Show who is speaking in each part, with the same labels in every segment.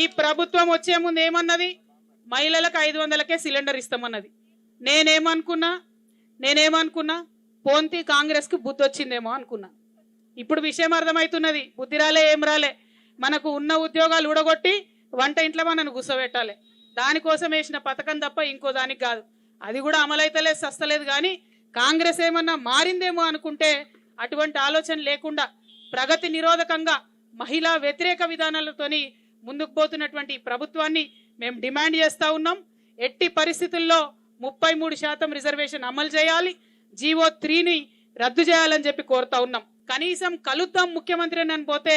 Speaker 1: ఈ ప్రభుత్వం వచ్చే ముందు ఏమన్నది? మహిళలకు ఐదు వందలకే సిలిండర్ ఇస్తామన్నది. నేనేమనుకున్నా? నేనేమనుకున్నా? పోంతి కాంగ్రెస్కి బుద్ధి వచ్చిందేమో అనుకున్నా. ఇప్పుడు విషయం అర్థమవుతున్నది బుద్ధి రాలే ఏం రాలే. మనకు ఉన్న ఉద్యోగాలు ఊడగొట్టి వంట ఇంట్లో మనను గుసబెట్టాలి. దానికోసం వేసిన పథకం తప్ప ఇంకో దానికి కాదు. అది కూడా అమలైతలేదు సస్తలేదు కానీ కాంగ్రెస్ ఏమన్నా మారిందేమో అనుకుంటే అటువంటి ఆలోచన లేకుండా ప్రగతి నిరోధకంగా మహిళా వ్యతిరేక విధానాలతోని ముందుకు పోతున్నటువంటి ప్రభుత్వాన్ని మేము డిమాండ్ చేస్తూ ఉన్నాం. ఎట్టి పరిస్థితుల్లో ముప్పై మూడు శాతం రిజర్వేషన్ అమలు చేయాలి. జీవో త్రీని రద్దు చేయాలని చెప్పి కోరుతా ఉన్నాం. కనీసం కలుద్దాం ముఖ్యమంత్రి అని పోతే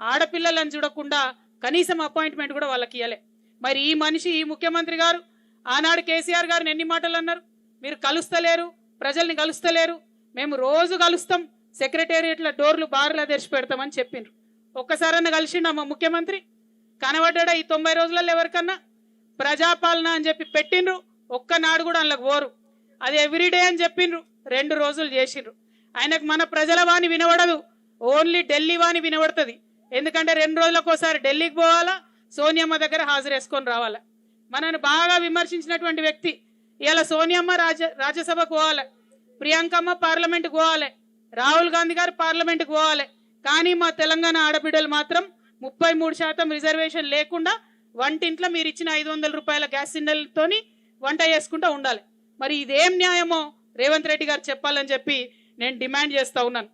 Speaker 1: ఆడపిల్లలను చూడకుండా కనీసం అపాయింట్మెంట్ కూడా వాళ్ళకి ఇవ్వలే మరి ఈ మనిషి ఈ ముఖ్యమంత్రి గారు ఆనాడు కేసీఆర్ గారిని ఎన్ని మాటలు అన్నారు? మీరు కలుస్తలేరు ప్రజల్ని కలుస్తలేరు మేము రోజు కలుస్తాం సెక్రటేరియట్ల డోర్లు బార్లా తెరిచి పెడతామని చెప్పిండ్రు. ఒక్కసారన్నా కలిసిండు మా ముఖ్యమంత్రి? కనబడ్డా ఈ తొంభై రోజులలో ఎవరికన్నా? ప్రజాపాలన అని చెప్పి పెట్టిండ్రు. ఒక్కనాడు కూడా అందులోకి పోరు. అది ఎవ్రీడే అని చెప్పిండ్రు. రెండు రోజులు చేసిండ్రు. ఆయనకు మన ప్రజల వాణి వినబడదు. ఓన్లీ ఢిల్లీ వాణి వినబడుతుంది. ఎందుకంటే రెండు రోజులకోసారి ఢిల్లీకి పోవాలా సోనియమ్మ దగ్గర హాజరేసుకొని రావాలా. మనను బాగా విమర్శించినటువంటి వ్యక్తి. ఇలా సోనియమ్మ రాజ్య రాజ్యసభకు పోవాలి. ప్రియాంకమ్మ పార్లమెంట్కి పోవాలి. రాహుల్ గాంధీ గారు పార్లమెంట్కి పోవాలి. కానీ మా తెలంగాణ ఆడబిడ్డలు మాత్రం ముప్పై మూడు శాతం రిజర్వేషన్ లేకుండా వంటింట్లో మీరు ఇచ్చిన ఐదు వందల రూపాయల గ్యాస్ సిలిండర్తోని వంట చేసుకుంటూ ఉండాలి. మరి ఇదేం న్యాయమో రేవంత్ రెడ్డి గారు చెప్పాలని చెప్పి నేను డిమాండ్ చేస్తా ఉన్నాను.